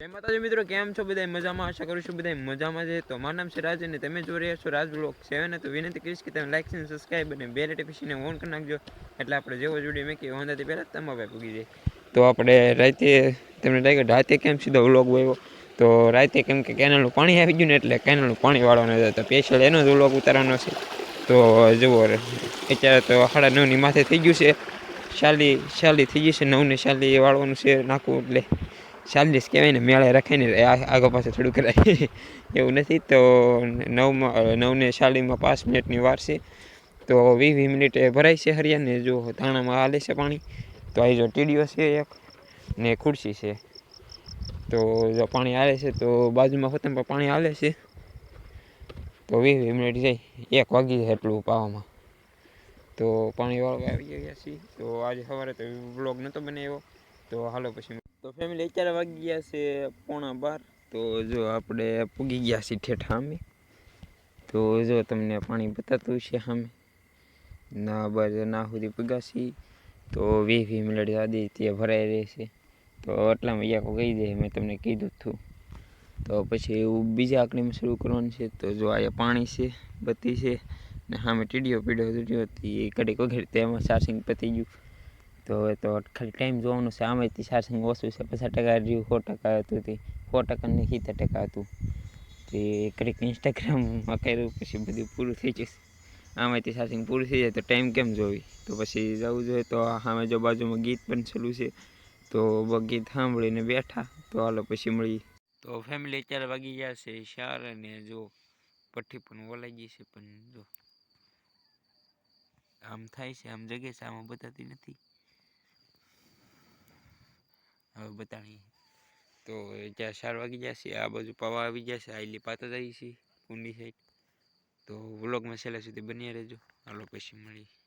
જય માતાજી મિત્રો, કેમ છો બધા મજામાં? આશા કરું છું બધા મજામાં છે. તો મારું નામ છે રાજ અને તમે જોઈ રહ્યા છો રાજ બ્લોક સેવન. તો વિનંતી કરીશ કે તમે લાઈક અને સબસ્ક્રાઈબ અને બે નોટિફિકેશન ઓન કરી નાખજો. એટલે આપણે જેવો જોડી મેં કે વાંધાથી પહેલાં તમારે પૂગી જાય. તો આપણે રાતે, તમને લાગે રાતે કેમ સીધો વ્લોગ આવ્યો? તો રાતે કેમ કે કેનલનું પાણી આવી ગયું ને એટલે કેનલનું પાણી વાળવાનો તો સ્પેશિયલ એનો જ વ્લોગ ઉતારવાનો છે. તો જુઓ, અત્યારે તો સાડા નવની માથે થઈ ગયું છે. શાલી શાલી થઈ ગઈ છે. નવને શાલી વાળવાનું છે નાખવું એટલે. ચાલીસ કહેવાય ને મેળે રખાઈને આ- આગળ પાછળ થોડું કરાય એવું નથી તો નવમાં નવને ચાલીસમાં પાંચ મિનિટની વાર છે તો વીસ વીસ મિનિટે ભરાય છે હરિયાને જો ધાણામાં હાલે છે પાણી તો અહીં જો ટીડીઓ છે એક ને ખુરશી છે તો જો પાણી હાલે છે તો બાજુમાં હોતન પર પાણી હાલે છે તો વીસ વીસ મિનિટ જાય એક વાગી જાય એટલું પાવામાં તો પાણી વાળવા આવી ગયા છીએ તો આજે સવારે તો બ્લોગ નહોતો બનાવ્યો તો હાલો પછી તો ફેમિલી અત્યારે વાગી ગયા છે પોણા બાર તો જો આપણે પૂગી ગયા છીએ ઠેઠ સામે તો જો તમને પાણી બતાતું છે સામે ના બસ ના સુધી પૂગાશી તો વીસ વીસ મિનિટ આદી તે ભરાઈ રહેશે તો એટલામાં એક કહી દે મેં તમને કીધું જ હતું તો પછી એવું બીજા આંકડીમાં શરૂ કરવાનું છે તો જો અહીંયા પાણી છે બત્તી છે ને સામે ટીડીઓ પીડ્યો તૂટ્યો હતી એ કડીક વગેરે તેમાં ચાર્જિંગ પતી ગયું તો હવે તો ખાલી ટાઈમ જોવાનું છે. આમાંથી ચાર્જિંગ ઓછું છે. પચાસ ટકા રહ્યું, સો ટકા હતું તે. સો ટકા ને સિત્તેર ટકા હતું. તે કડીક ઇન્સ્ટાગ્રામમાં કર્યું, પછી બધું પૂરું થઈ જશે. આમાંથી ચાર્જિંગ પૂરું થઈ જાય તો ટાઈમ કેમ જોવી? તો પછી જવું જોઈએ તો સામે જો બાજુમાં ગીત પણ ચાલુ છે. તો ગીત સાંભળીને બેઠા. તો હાલો પછી મળીએ. તો ફેમિલી અત્યારે વાગી ગયા છે શાર અને જો પઠ્ઠી પણ ઓલાઈ ગઈ છે પણ જો આમ થાય છે. આમ જગે છે, આમાં બતાતી નથી. હવે બતાવી તો ત્યાં સાર વાગી જશે આ બાજુ પવા આવી જશે આઈલી પાતા જાય છે, કુંડી સાઈડ તો વ્લોગમાં છેલ્લા સુધી બન્યા રહેજો. હાલો પછી મળીએ.